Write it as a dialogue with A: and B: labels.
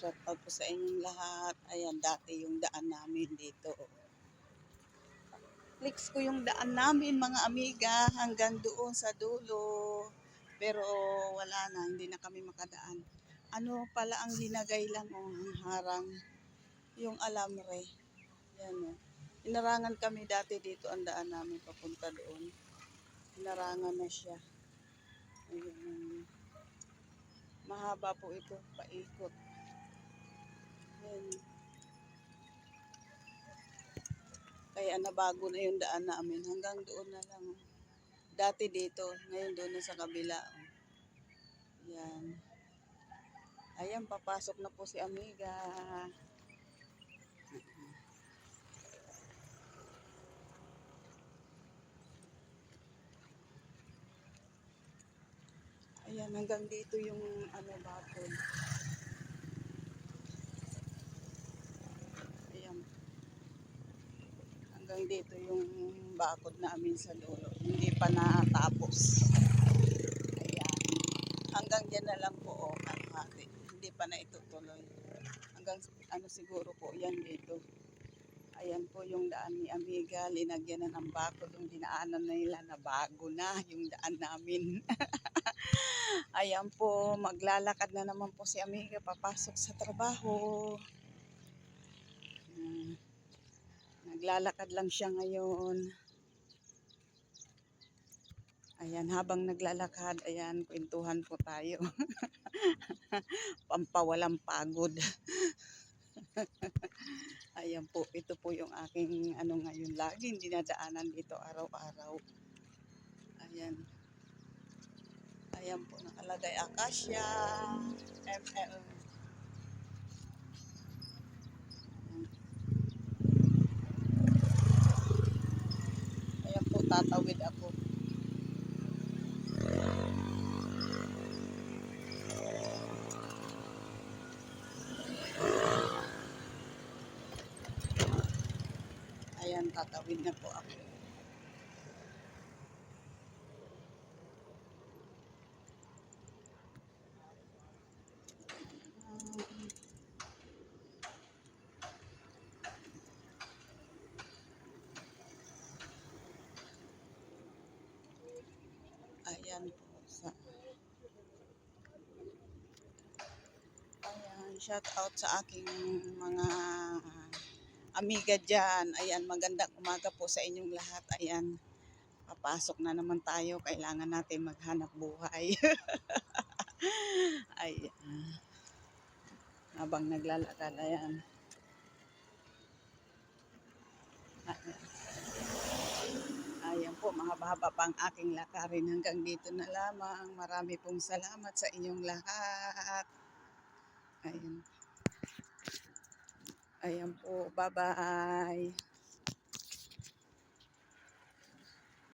A: Shout out po sa inyong lahat. Ayan, dati yung daan namin dito. Flex ko yung daan namin mga amiga hanggang doon sa dulo. Pero wala na, hindi na kami makadaan. Ano pala ang linagay lang o ang harang yung alamre. Yan o. Inarangan kami dati dito ang daan namin papunta doon. Inarangan na siya. Ayun. Mahaba po ito, paikot. Yan. Kaya nabago na yung daan namin. Hanggang doon na lang. Dati dito, ngayon doon na sa kabila. Yan. Ayan, papasok na po si Amiga. Ayan, hanggang dito yung ano bakod. Ayan. Hanggang dito yung bakod namin sa dulo. Hindi pa natapos. Ayan. Hanggang dyan na lang po, oh, kalahati. Hindi pa na itutuloy. Hanggang ano siguro po, yan dito. Ayan po yung daan ni Amiga. Linagyan na ng bakod yung dinaanan na nila na bago na yung daan namin. Ayan po, maglalakad na naman po si Amiga papasok sa trabaho. Hmm. Naglalakad lang siya ngayon. Ayan, habang naglalakad, ayan, kwentuhan po tayo. Pampawalang pagod. ayan po, ito po yung aking ano ngayon, laging dinadaanan dito araw-araw. Ayan. Ayan po, nakalagay Acacia ML. Ayan po, tatawid ako. Ayan, tatawid na po ako. Ayan po sa Ayan, shout out sa aking mga amiga dyan. Ayan, magandang umaga po sa inyong lahat. Ayan, papasok na naman tayo. Kailangan natin maghanap buhay. Ayan. Habang naglalakad. Ayan. Ayan mahaba-haba pa ang aking lakarin. Hanggang dito na lamang. Marami pong salamat sa inyong lahat. Ayan. Ayan po, bye-bye.